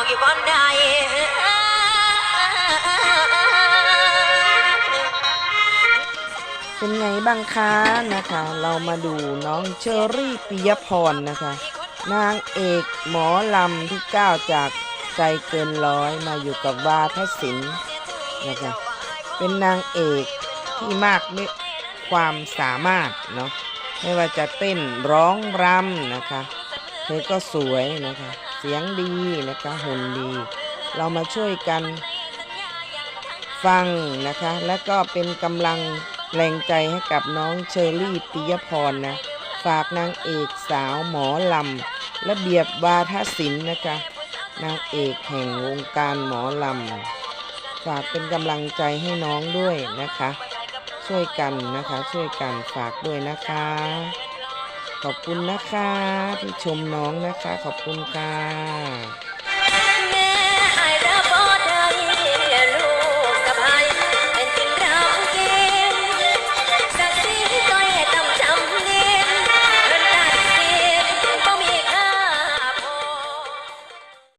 องอยู่บอนใดเป็นไงบ้างคะนะคะ เรามาดูน้องเชอรี่ปิยพรนะคะ นางเอกหมอลำที่ก้าวจากใจเกินร้อยมาอยู่กับวาทศิลป์นะคะเป็นนางเอกที่มากด้วยความสามารถเนาะไม่ว่าจะเต้นร้องรำนะคะ เธอก็สวยนะคะ เสียงดีนะคะหุ่นดี เรามาช่วยกันฟังนะคะ แล้วก็เป็นกำลังแรงใจให้กับน้องเชอรี่ปิยพรนะฝากนางเอกสาวหมอลำระเบียบวาทศิลป์นะคะนางเอกแห่งวงการหมอลำฝากเป็นกำลังใจให้น้องด้วยนะคะ ช่วยกันนะคะ ช่วยกันฝากด้วยนะคะ ขอบคุณนะคะที่ชมน้องนะคะ ขอบคุณค่ะ